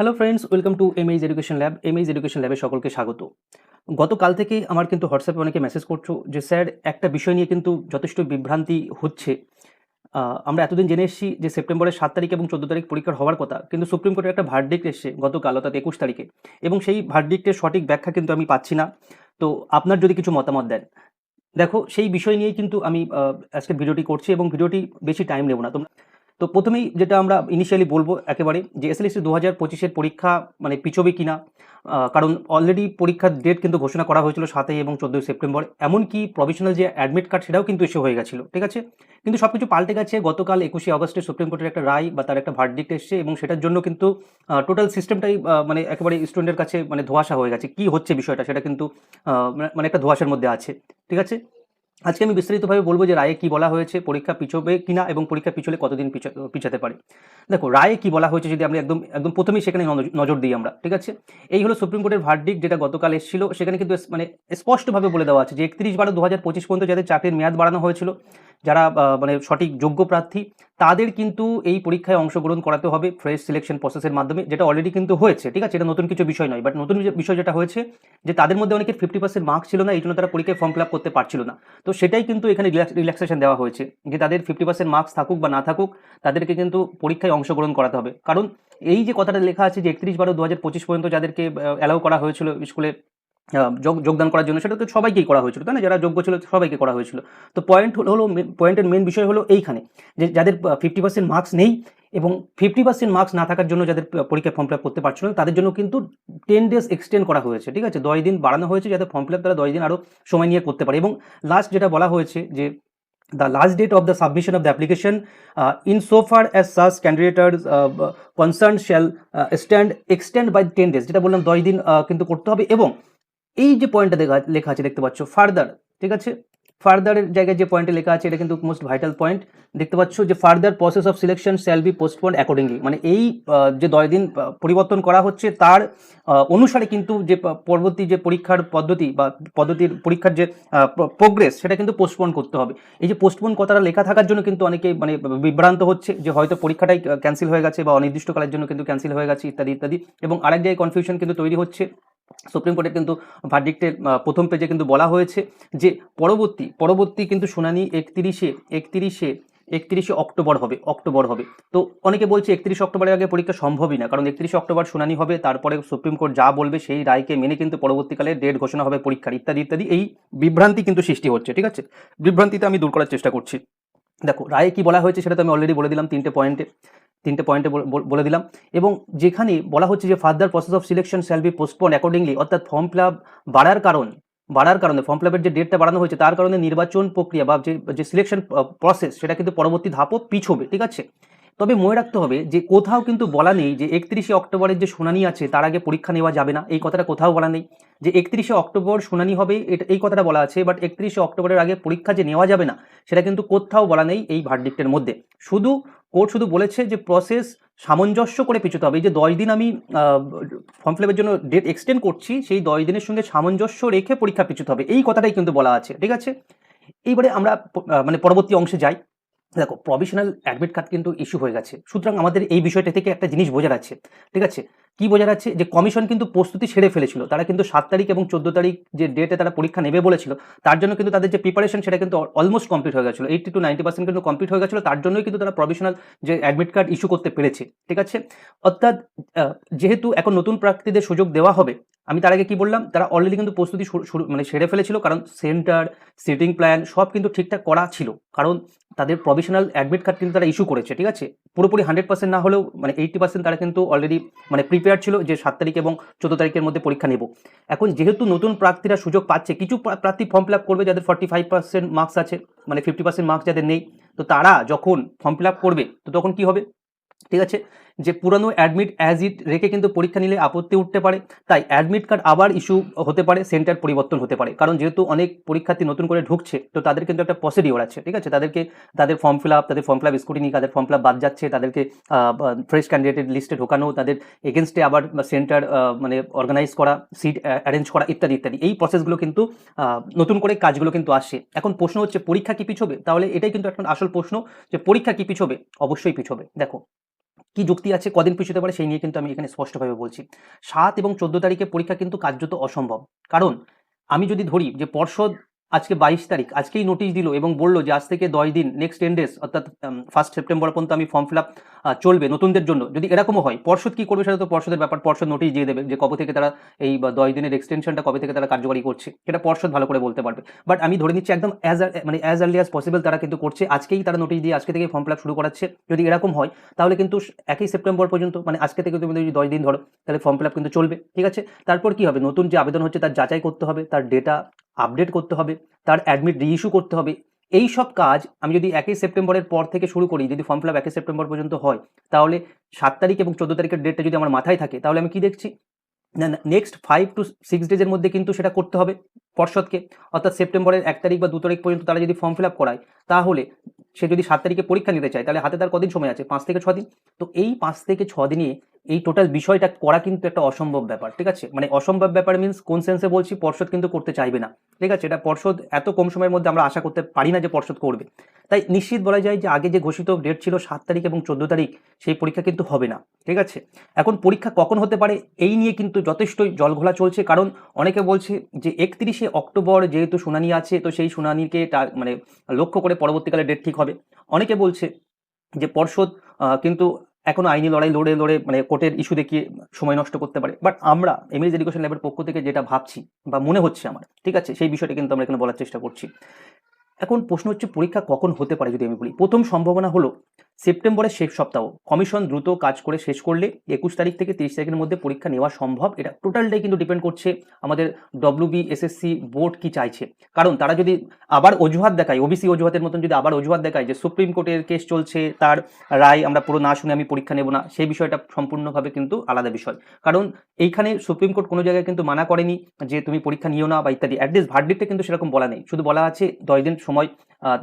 Hello friends welcome to MH education lab MH education ল্যাবে সকলকে স্বাগত। গতকাল থেকে আমার কিন্তু হোয়াটসঅ্যাপে অনেকে মেসেজ করছ যে, স্যার, একটা বিষয় নিয়ে কিন্তু যথেষ্ট বিভ্রান্তি হচ্ছে। আমরা এতদিন জেনে এসেছি যে, সেপ্টেম্বরের সাত তারিখ এবং চোদ্দ তারিখ পরীক্ষার হওয়ার কথা। কিন্তু সুপ্রিম কোর্টের একটা ভার্ডিক্ট এসছে গতকাল, অর্থাৎ একুশ তারিখে। এবং সেই ভার্ডিক্টের সঠিক ব্যাখ্যা কিন্তু আমি পাচ্ছি না। তো আপনার যদি কিছু মতামত দেন। দেখো, সেই বিষয় নিয়েই কিন্তু আমি আজকে ভিডিওটি করছি এবং ভিডিওটি বেশি টাইম নেব না। তোমরা তো প্রথমেই যেটা আমরা ইনিশিয়ালি বলব একেবারে যে এসএলএসি দু হাজার পঁচিশের পরীক্ষা মানে পিছবে কিনা কারণ অলরেডি পরীক্ষার ডেট কিন্তু ঘোষণা করা হয়েছিল সাতই এবং চোদ্দোই সেপ্টেম্বর, এমনকি প্রভিশনাল যে অ্যাডমিট কার্ড সেটাও কিন্তু ইস্যু হয়ে গেছিল, ঠিক আছে? কিন্তু সব কিছু পাল্টে গেছে, গতকাল একুশে আগস্টে সুপ্রিম কোর্টের একটা রায় বা তার একটা ভার্ডিক্ট এসছে এবং সেটার জন্য কিন্তু টোটাল সিস্টেমটাই মানে একেবারে স্টুডেন্টের কাছে মানে ধোয়াশা হয়ে গেছে। কি হচ্ছে বিষয়টা সেটা কিন্তু মানে একটা ধোয়াশার মধ্যে আছে, ঠিক আছে? আজকে আমি বিস্তারিতভাবে বলব যে রায়ে কি বলা হয়েছে, পরীক্ষা পিছবে কিনা এবং পরীক্ষা পিছলে কতদিন পিছা- পিছাতে পারে। দেখো, রায়ে কি বলা হয়েছে যদি আমরা একদম একদম প্রথমেই সেখানে নজ- নজর দিই আমরা, ঠিক আছে? এই হলো সুপ্রিম কোর্টের ভার্ডিক যেটা গতকাল এসেছিল, সেখানে কিন্তু মানে স্পষ্টভাবে বলে দেওয়া আছে যে একত্রিশ বারো দু হাজার পঁচিশ পর্যন্ত যাদের চাকরির মেয়াদ বাড়ানো হয়েছিল যারা মানে সঠিক যোগ্য প্রার্থী, তাদের কিন্তু এই পরীক্ষায় অংশগ্রহণ করাতে হবে ফ্রেশ সিলেকশন প্রসেসের মাধ্যমে, যেটা অলরেডি কিন্তু হয়েছে, ঠিক আছে? এটা নতুন কিছু বিষয় নয় বাট নতুন বিষয় যেটা হয়েছে, যে তাদের মধ্যে অনেকের ফিফটি পার্সেন্ট মার্কস ছিল না এই জন্য তারা পরীক্ষায় ফর্ম ফিল আপ করতে পারছিল না। তো সেটাই কিন্তু এখানে রিল্যাক্সেশন দেওয়া হয়েছে, যে তাদের ফিফটি পার্সেন্ট মার্কস থাকুক বা না থাকুক, তাদেরকে কিন্তু পরীক্ষায় অংশগ্রহণ করাতে হবে। কারণ এই যে কথাটা লেখা আছে যে একত্রিশ বারো দু হাজার পঁচিশ পর্যন্ত যাদেরকে অ্যালাউ করা হয়েছিল স্কুলে যোগদান করার জন্য সেটা তো সবাইকেই করা হয়েছিল তাই না? যারা যোগ্য ছিল সবাইকে করা হয়েছিল। তো পয়েন্ট হলো পয়েন্টের মেন বিষয় হলো এইখানে যে যাদের ফিফটি পার্সেন্ট মার্কস নেই এবং ফিফটি পার্সেন্ট মার্কস না থাকার জন্য যাদের পরীক্ষা ফর্ম ফিল আপ করতে পারছিল না তাদের জন্য কিন্তু টেন ডেজ এক্সটেন্ড করা হয়েছে ঠিক আছে? দশ দিন বাড়ানো হয়েছে যাতে ফর্ম ফিল আপ তারা দশ দিন আরও সময় নিয়ে করতে পারে। এবং লাস্ট যেটা বলা হয়েছে যে date of the submission of the application uh, in so far as such candidates uh, concerned shall uh, stand extend by 10 days যেটা বললাম দশ দিন কিন্তু করতে হবে। এবং এই যে পয়েন্টটা দেখা লেখা আছে, দেখতে পাচ্ছ ফার্দার ঠিক আছে? ফার্দারের জায়গায় যে পয়েন্টে লেখা আছে, এটা কিন্তু মোস্ট ভাইটাল পয়েন্ট দেখতে পাচ্ছ যে further process of selection shall be postponed accordingly মানে এই যে দশ দিন পরিবর্তন করা হচ্ছে, তার অনুসারে কিন্তু যে পরবর্তী যে পরীক্ষার পদ্ধতি বা পদ্ধতির পরীক্ষার যে প্রোগ্রেস সেটা কিন্তু পোস্টপোন করতে হবে। এই যে পোস্টপোন কথাটা লেখা থাকার জন্য কিন্তু অনেকে মানে বিভ্রান্ত হচ্ছে যে হয়তো পরীক্ষাটাই ক্যান্সেল হয়ে গেছে বা অনির্দিষ্টকালের জন্য কিন্তু ক্যান্সেল হয়ে গেছে, ইত্যাদি ইত্যাদি। এবং আরেক জায়গায় কনফিউশন কিন্তু তৈরি হচ্ছে। সুপ্রিম কোর্টের কিন্তু ভার্ডিক্টের প্রথম পেজে কিন্তু বলা হয়েছে যে পরবর্তী পরবর্তী কিন্তু শুনানি একত্রিশে একত্রিশে একত্রিশে অক্টোবর হবে অক্টোবর হবে। তো অনেকে বলছে একত্রিশে অক্টোবরের আগে পরীক্ষা সম্ভবই না, কারণ একত্রিশে অক্টোবর শুনানি হবে, তারপরে সুপ্রিম কোর্ট যা বলবে সেই রায়কে মেনে কিন্তু পরবর্তীকালে ডেট ঘোষণা হবে পরীক্ষার, ইত্যাদি ইত্যাদি, এই বিভ্রান্তি কিন্তু সৃষ্টি হচ্ছে, ঠিক আছে? বিভ্রান্তিতে আমি দূর করার চেষ্টা করছি। দেখো, রায়ে কি বলা হয়েছে সেটা তো আমি অলরেডি বলে দিলাম তিনটে পয়েন্টে তিনটে পয়েন্টে বল- দিলাম। এবং যেখানে বলা হচ্ছে যে further process of selection shall be postpone accordingly অর্থাৎ ফর্ম ফিল বাড়ার কারণ, বাড়ার কারণে ফর্ম ফিলাপের যে ডেটটা বাড়ানো হয়েছে, তার কারণে নির্বাচন প্রক্রিয়া বা যে যে সিলেকশন প্রসেস সেটা কিন্তু পরবর্তী ধাপও পিছবে, ঠিক আছে? তবে মনে রাখতে হবে যে কোথাও কিন্তু বলা নেই যে একত্রিশে অক্টোবরের যে শুনানি আছে, তার আগে পরীক্ষা নেওয়া যাবে না। এই কথাটা কোথাও বলা নেই। যে একত্রিশে অক্টোবর শুনানি হবে, এটা, এই কথাটা বলা আছে বাট একত্রিশে অক্টোবরের আগে পরীক্ষা যে নেওয়া যাবে না, সেটা কিন্তু কোথাও বলা নেই এই ভার্ডিক্টের মধ্যে। শুধু কোর্ট শুধু বলেছে যে প্রসেস সামঞ্জস্য করে পিছুতে হবে। যে দশ দিন আমি ফর্ম ফিল জন্য ডেট এক্সটেন্ড করছি, সেই দশ দিনের সঙ্গে সামঞ্জস্য রেখে পরীক্ষা পিছুতে হবে। এই কথাটাই কিন্তু বলা আছে। ঠিক আছে? এইবারে আমরা মানে পরবর্তী অংশে যাই। দেখো প্রভিশনাল অ্যাডমিট কার্ড কিন্তু ইস্যু হয়ে গেছে। সুতরাং আমাদের এই বিষয়টা থেকে একটা জিনিস বোঝার আছে, ঠিক আছে? কি বোঝার যাচ্ছে? যে কমিশন কিন্তু প্রস্তুতি সেরে ফেলেছিল। তারা কিন্তু সাত তারিখ এবং চোদ্দ তারিখ যে ডেটে তারা পরীক্ষা নেবে বলেছিল, তার জন্য কিন্তু তাদের যে প্রিপারেশন সেটা কিন্তু অলমোস্ট কমপ্লিট হয়ে গেছিল। এইটি টু নাইনটি পার্সেন্ট কিন্তু কমপ্লিট হয়ে গেছিল। তার জন্যই কিন্তু তারা প্রভিশনাল যে অ্যাডমিট কার্ড ইস্যু করতে পেরেছে। ঠিক আছে? অর্থাৎ যেহেতু এখন নতুন প্রার্থীদের সুযোগ দেওয়া হবে, আমি তার আগে কি বললাম? তারা অলরেডি কিন্তু প্রস্তুতি শুরু মানে সেরে ফেলেছিল কারণ সেন্টার সিটিং প্ল্যান সব কিন্তু ঠিকঠাক করা ছিল। কারণ তাদের প্রভিশনাল অ্যাডমিট কার্ড কিন্তু তারা ইস্যু করেছে। ঠিক আছে? পুরোপুরি হান্ড্রেড পার্সেন্ট না হলেও মানে এইটি পার্সেন্ট তারা কিন্তু অলরেডি মানে প্রিপেয়ার ছিল যে সাত তারিখ এবং চোদ্দ তারিখের মধ্যে পরীক্ষা নেব। এখন যেহেতু নতুন প্রার্থীরা সুযোগ পাচ্ছে, কিছু প্রার্থী ফর্ম ফিল করবে যাদের ফর্টি ফাইভ পার্সেন্ট মার্কস আছে মানে ফিফটি পার্সেন্ট মার্কস যাদের নেই, তো তারা যখন ফর্ম ফিল করবে, তো তখন কি হবে? ঠিক আছে? যে পুরানো অ্যাডমিট অ্যাজ ইট রেখে কিন্তু পরীক্ষা নিলে আপত্তি উঠতে পারে। তাই অ্যাডমিট কার্ড আবার ইস্যু হতে পারে সেন্টার পরিবর্তন হতে পারে। কারণ যেহেতু অনেক পরীক্ষার্থী নতুন করে ঢুকছে, তো তাদের কিন্তু একটা প্রসিডিওর আছে, ঠিক আছে? তাদেরকে তাদের ফর্ম ফিল আপ তাদের ফর্ম ফিল আপ স্কুটিনি তাদের ফর্ম ফিল আপ বাদ যাচ্ছে, তাদেরকে ফ্রেশ ক্যান্ডিডেটের লিস্টে ঢোকানো, তাদের এগেনস্টে আবার সেন্টার মানে অর্গানাইজ করা সিট অ্যারেঞ্জ করা ইত্যাদি ইত্যাদি। এই প্রসেসগুলো কিন্তু নতুন করে কাজগুলো কিন্তু আসে এখন প্রশ্ন হচ্ছে, পরীক্ষা কি পিছবে? তাহলে এটাই কিন্তু একটা আসল প্রশ্ন, যে পরীক্ষা কি পিছবে? অবশ্যই পিছবে। দেখো কি যুক্তি আছে, কদিন পিছুতে পারে, সেই নিয়ে কিন্তু আমি এখানে স্পষ্টভাবে বলছি। সাত এবং চোদ্দ তারিখে পরীক্ষা কিন্তু কার্যত অসম্ভব। কারণ আমি যদি ধরি যে পর্ষদ আজকে বাইশ তারিখ। আজকেই নোটিশ দিল এবং বলল যে আজ থেকে দশ দিন নেক্সট টেন ডেজ অর্থাৎ ফার্স্ট সেপ্টেম্বর পর্যন্ত আমি ফর্ম ফিল আপ চলবে নতুনদের জন্য। যদি এরকমও হয়, পর্ষদ কি করবে সেটা তো পর্ষদের ব্যাপার। পর্ষদ নোটিশ দিয়ে দেবে যে কবে থেকে তারা এই দশ দিনের এক্সটেনশনটা কবে থেকে তারা কার্যকরী করছে, সেটা পর্ষদ ভালো করে বলতে পারবে। বাট আমি ধরে নিচ্ছি একদম অ্যাজ মানে অ্যাজ আর্লি অ্যাজ পসিবল তারা কিন্তু করছে। আজকেই তারা নোটিশ দিয়ে আজকে থেকে ফর্ম ফিল আপ শুরু করাচ্ছে। যদি এরকম হয়, তাহলে কিন্তু একই সেপ্টেম্বর পর্যন্ত মানে আজকে থেকে তুমি যদি দশ দিন ধরো, তাহলে ফর্ম ফিল আপ কিন্তু চলবে। ঠিক আছে? তারপর কি হবে? নতুন যে আবেদন হচ্ছে, তার যাচাই করতে হবে, তার ডেটা আপডেট করতে হবে, তার অ্যাডমিট রিইস্যু করতে হবে। এই সব কাজ আমি যদি একই সেপ্টেম্বরের পর থেকে শুরু করি, যদি ফর্ম ফিল আপ একই সেপ্টেম্বর পর্যন্ত হয়, তাহলে সাত তারিখ এবং চোদ্দ তারিখের ডেটটা যদি আমার মাথায় থাকে, তাহলে আমি কি দেখছি? না নেক্সট ফাইভ টু সিক্স ডেজের মধ্যে কিন্তু সেটা করতে হবে পর্ষদকে। অর্থাৎ সেপ্টেম্বরের এক তারিখ বা দু তারিখ পর্যন্ত তারা যদি ফর্ম ফিল আপ করায়, তাহলে সে যদি সাত তারিখে পরীক্ষা নিতে চায়, তাহলে হাতে তার কদিন সময় আছে? পাঁচ থেকে ছ দিন। তো এই পাঁচ থেকে ছ দিনে এই টোটাল বিষয়টা করা কিন্তু একটা অসম্ভব ব্যাপার, ঠিক আছে? মানে অসম্ভব ব্যাপার মিনস কোন সেন্সে বলছি, পর্ষদ কিন্তু করতে চাইবে না, ঠিক আছে? এটা পর্ষদ এত কম সময়ের মধ্যে আমরা আশা করতে পারি না যে পর্ষদ করবে। তাই নিশ্চিত বলা যায় যে আগে যে ঘোষিত ডেট ছিল সাত তারিখ এবং চোদ্দ তারিখ, সেই পরীক্ষা কিন্তু হবে না, ঠিক আছে? এখন পরীক্ষা কখন হতে পারে, এই নিয়ে কিন্তু যথেষ্টই জলঘোলা চলছে, কারণ অনেকে বলছে যে একত্রিশে অক্টোবর যেহেতু শুনানি আছে, তো সেই শুনানিকে মানে লক্ষ্য করে পরবর্তীকালে ডেট ঠিক হবে। অনেকে বলছে যে পর্ষদ কিন্তু এখনও আইনি লড়াই লড়ে লড়ে মানে কোর্টের ইস্যু দেখিয়ে সময় নষ্ট করতে পারে। বাট আমরা এমএস এডুকেশন ল্যাবের পক্ষ থেকে যেটা ভাবছি বা মনে হচ্ছে আমার, ঠিক আছে? সেই বিষয়টা কিন্তু আমরা এখানে বলার চেষ্টা করছি। এখন প্রশ্ন হচ্ছে, পরীক্ষা কখন হতে পারে যদি আমি বলি? প্রথম সম্ভাবনা হলো সেপ্টেম্বরের শেষ সপ্তাহ। কমিশন দ্রুত কাজ করে শেষ করলে একুশ তারিখ থেকে তিরিশ তারিখের মধ্যে পরীক্ষা নেওয়া সম্ভব। এটা টোটালটাই কিন্তু ডিপেন্ড করছে আমাদের ডব্লিউবি এসএসসি বোর্ড কি চাইছে। কারণ তারা যদি আবার অজুহাত দেখায় ওবিসি অজুহাতের মতন যদি আবার অজুহাত দেখায় যে সুপ্রিম কোর্টের কেস চলছে, তার রায় আমরা পুরো না শুনে আমি পরীক্ষা নেব না, সেই বিষয়টা সম্পূর্ণভাবে কিন্তু আলাদা বিষয়। কারণ এইখানে সুপ্রিম কোর্ট কোনো জায়গায় কিন্তু মানা করেনি যে তুমি পরীক্ষা নিও না বা ইত্যাদি। অ্যাটলিস্ট ভার্ডিকটা কিন্তু সেরকম বলা নেই। শুধু বলা আছে দশ দিন সময়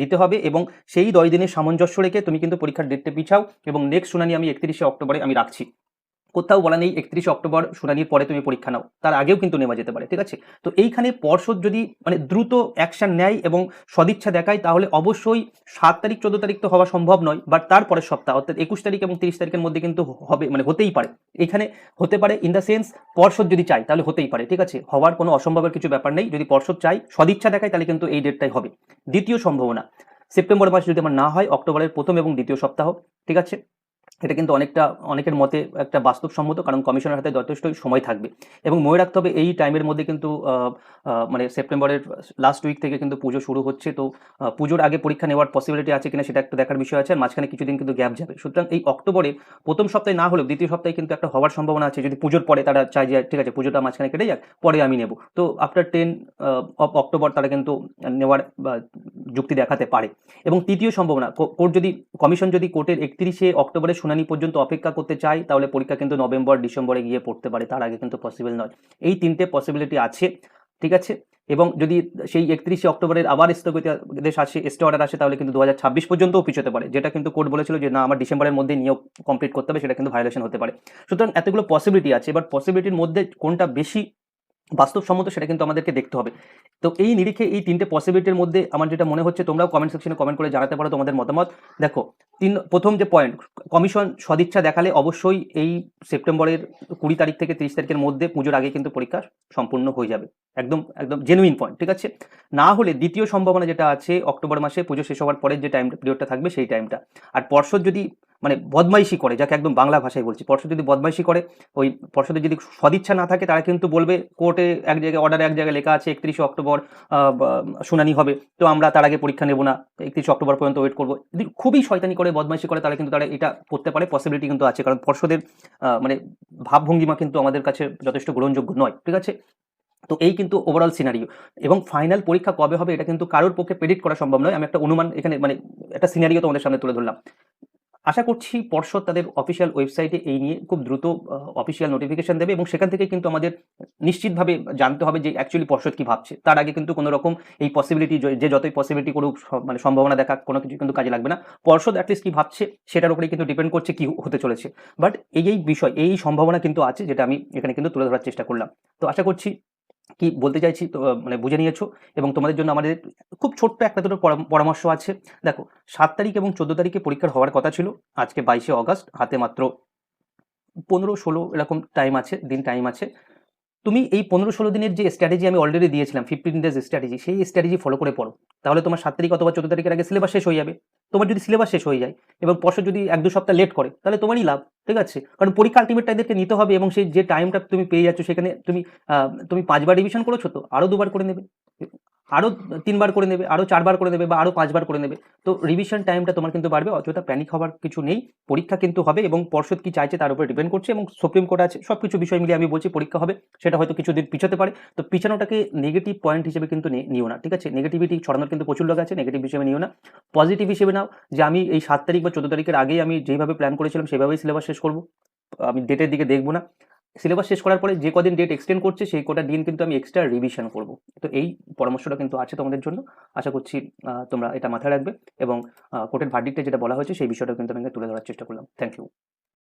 দিতে হবে এবং সেই দশ দিনের সামঞ্জস্য রেখে তুমি কিন্তু পরীক্ষার ডেটটা পিছাও এবং নেক্সট শুনানি আমি একত্রিশে অক্টোবরে আমি রাখছি। কোথাও বলা নেই একত্রিশে অক্টোবর শুনানির পরে তুমি পরীক্ষা নাও, তার আগেও কিন্তু নেওয়া যেতে পারে, ঠিক আছে? তো এইখানে পর্ষদ যদি মানে দ্রুত অ্যাকশন নেয় এবং সদিচ্ছা দেখায়, তাহলে অবশ্যই সাত তারিখ চোদ্দ তারিখ তো হওয়া সম্ভব নয় বাট তারপরের সপ্তাহ, অর্থাৎ একুশ তারিখ এবং তিরিশ তারিখের মধ্যে কিন্তু হবে মানে হতেই পারে। এখানে হতে পারে ইন দ্য সেন্স পর্ষদ যদি চায়, তাহলে হতেই পারে, ঠিক আছে? হওয়ার কোনো অসম্ভবের কিছু ব্যাপার নেই, যদি পর্ষদ চায়, সদিচ্ছা দেখায়, তাহলে কিন্তু এই ডেটটাই হবে। দ্বিতীয় সম্ভাবনা সেপ্টেম্বর মাস যদি আমার না হয় অক্টোবরের প্রথম এবং দ্বিতীয় সপ্তাহ ঠিক আছে? এটা কিন্তু অনেকটা, অনেকের মতে একটা বাস্তবসম্মত, কারণ কমিশনের হাতে যথেষ্টই সময় থাকবে। এবং মনে রাখতে হবে, এই টাইমের মধ্যে কিন্তু মানে সেপ্টেম্বরের লাস্ট উইক থেকে কিন্তু পুজো শুরু হচ্ছে। তো পুজোর আগে পরীক্ষা নেওয়ার পসিবিলিটি আছে কিনা সেটা একটু দেখার বিষয় আছে। আর মাঝখানে কিছুদিন কিন্তু গ্যাপ যাবে। সুতরাং এই অক্টোবরে, প্রথম সপ্তাহে না হলেও দ্বিতীয় সপ্তাহে কিন্তু একটা হওয়ার সম্ভাবনা আছে। যদি পুজোর পরে তারা চায় যে, ঠিক আছে, পুজোটা মাঝখানে কেটে যাক, পরে আমি নেব। তো আফটার টেন অফ অক্টোবর তারা কিন্তু নেওয়ার যুক্তি দেখাতে পারে। এবং তৃতীয় সম্ভাবনা কোর্ট যদি, কমিশন যদি কোর্টের একত্রিশে অক্টোবরের শুনানি পর্যন্ত অপেক্ষা করতে চায়, তাহলে পরীক্ষা কিন্তু নভেম্বর, ডিসেম্বরে গিয়ে পড়তে পারে, তার আগে কিন্তু পসিবল নয়। এই তিনটে পসিবিলিটি আছে, ঠিক আছে? এবং যদি সেই একত্রিশে অক্টোবরের আবার স্থগিতাদেশ আসে স্টে অর্ডার আসে, তাহলে কিন্তু দু হাজার ছাব্বিশ পর্যন্তও পিছোতে পারে, যেটা কিন্তু কোর্ট বলেছিল যে, না, আমার ডিসেম্বরের মধ্যে নিয়োগ কমপ্লিট করতে হবে সেটা কিন্তু ভায়োলেশন হতে পারে। সুতরাং এতগুলো পসিবিলিটি আছে, এবার পসিবিলিটির মধ্যে কোনটা বেশি বাস্তবসম্মত সেটা কিন্তু আমাদেরকে দেখতে হবে। তো এই নিরিখে এই তিনটে পসিবিলিটির মধ্যে আমার যেটা মনে হচ্ছে, তোমরাও কমেন্ট সেকশনে কমেন্ট করে জানাতে পারো তোমাদের মতামত। দেখো, তিন, প্রথম যে পয়েন্ট কমিশন সদিচ্ছা দেখালে অবশ্যই এই সেপ্টেম্বরের কুড়ি তারিখ থেকে তিরিশ তারিখের মধ্যে পুজোর আগে কিন্তু পরীক্ষা সম্পূর্ণ হয়ে যাবে। একদম একদম জেনুইন পয়েন্ট ঠিক আছে? না হলে দ্বিতীয় সম্ভাবনা যেটা আছে, অক্টোবর মাসে পুজো শেষ হওয়ার পরের যে টাইম পিরিয়ডটা থাকবে সেই টাইমটা আর পর্ষদ যদি মানে বদমাইশি করে, যাকে একদম বাংলা ভাষায় বলছি। পর্ষদ যদি বদমাইশি করে, ওই পর্ষদের যদি সদিচ্ছা না থাকে, তারা কিন্তু বলবে, কোর্টে এক জায়গায় অর্ডারে এক জায়গায় লেখা আছে, একত্রিশে অক্টোবর শুনানি হবে। তো আমরা তার আগে পরীক্ষা নেব না, একত্রিশে অক্টোবর পর্যন্ত ওয়েট করব। যদি খুবই শয়তানি করে, বদমাইশি করে, তাহলে কিন্তু তারা এটা করতে পারে পসিবিলিটি কিন্তু আছে। কারণ পর্ষদের মানে ভাবভঙ্গিমা কিন্তু আমাদের কাছে যথেষ্ট গ্রহণযোগ্য নয়, ঠিক আছে? তো এই কিন্তু ওভারঅল সিনারিও এবং ফাইনাল পরীক্ষা কবে হবে, এটা কিন্তু কারোর পক্ষে প্রেডিক্ট করা সম্ভব নয়। আমি একটা অনুমান, এখানে মানে একটা সিনারিও তোমাদের সামনে তুলে ধরলাম। আশা করছি পর্ষদ তাদের অফিসিয়াল ওয়েবসাইটে এই নিয়ে খুব দ্রুত অফিসিয়াল নোটিফিকেশন দেবে এবং সেখান থেকে কিন্তু আমাদের নিশ্চিতভাবে জানতে হবে যে অ্যাকচুয়ালি পর্ষদ কি ভাবছে। তার আগে কিন্তু কোনো রকম এই পসিবিলিটি যে যতই পসিবিলিটি করুক মানে সম্ভাবনা দেখা, কোনো কিছু কিন্তু কাজে লাগবে না। পর্ষদ অ্যাটলিস্ট কি ভাবছে সেটার উপরে কিন্তু ডিপেন্ড করছে কি হতে চলেছে। বাট এই এই বিষয়, এই সম্ভাবনা কিন্তু আছে, যেটা আমি এখানে কিন্তু তুলে ধরার চেষ্টা করলাম। তো আশা করছি কি বলতে চাইছি তো মানে বুঝে নিয়েছো এবং তোমাদের জন্য আমাদের খুব ছোট্ট একটা দুটো পরাম- পরামর্শ আছে। দেখো, সাত তারিখ এবং চোদ্দ তারিখে পরীক্ষার হওয়ার কথা ছিল। আজকে বাইশে অগস্ট, হাতে মাত্র পনেরো, ষোলো এরকম টাইম আছে, দিন টাইম আছে। তুমি এই পনেরো ষোলো দিনের যে স্ট্র্যাটেজি আমি অলরেডি দিয়েছিলাম ফিফটিন ডেজ স্ট্র্যাটেজি সেই স্ট্র্যাটেজি ফলো করে পড়ো। তাহলে তোমার সাত তারিখ অথবা চোদ্দ তারিখের আগে সিলেবাস শেষ হয়ে যাবে। তোমার যদি সিলেবাস শেষ হয়ে যায় এবং পরশু যদি এক দু সপ্তাহ লেট করে, তাহলে তোমারই লাভ, ঠিক আছে? কারণ পরীক্ষা আলটিমেট এদেরকে নিতে হবে এবং সেই যে টাইমটা তুমি পেয়ে যাচ্ছ সেখানে তুমি তুমি পাঁচবার রিভিশন করেছ তো আরও দুবার করে নেবে। আরও তিনবার করে নেবে আরও চারবার করে নেবে বা আরও পাঁচবার করে নেবে। তো রিভিশন টাইমটা তোমার কিন্তু বাড়বে, অযথা প্যানিক হওয়ার কিছু নেই। পরীক্ষা কিন্তু হবে এবং পর্ষদ কি চাইছে তার উপরে ডিপেন্ড করছে এবং সুপ্রিম কোর্ট আছে সব কিছু বিষয় মিলিয়ে আমি বলছি পরীক্ষা হবে, সেটা হয়তো কিছুদিন পিছোতে পারে। তো পিছানোটাকে নেগেটিভ পয়েন্ট হিসেবে কিন্তু নিও না, ঠিক আছে? নেগেটিভিটি ছড়ানোর কিন্তু প্রচুর লোক আছে নেগেটিভ হিসেবে নিও না। পজিটিভ হিসেবে নাও যে আমি এই সাত তারিখ বা চোদ্দ তারিখের আগেই আমি যেভাবে প্ল্যান করেছিলাম, সেভাবেই সিলেবাস শেষ করব। আমি ডেটের দিকে দেখব না। সিলেবাস শেষ করার পরে যে কদিন ডেট এক্সটেন্ড করছে, সেই কটা দিন কিন্তু আমি এক্সট্রা রিভিশন করব। তো এই পরামর্শটা কিন্তু আছে তোমাদের জন্য। আশা করছি তোমরা এটা মাথায় রাখবে এবং কোর্টের ভার্ডিক্টে যেটা বলা হয়েছে, সেই বিষয়টা কিন্তু আমি তুলে ধরার চেষ্টা করলাম। Thank you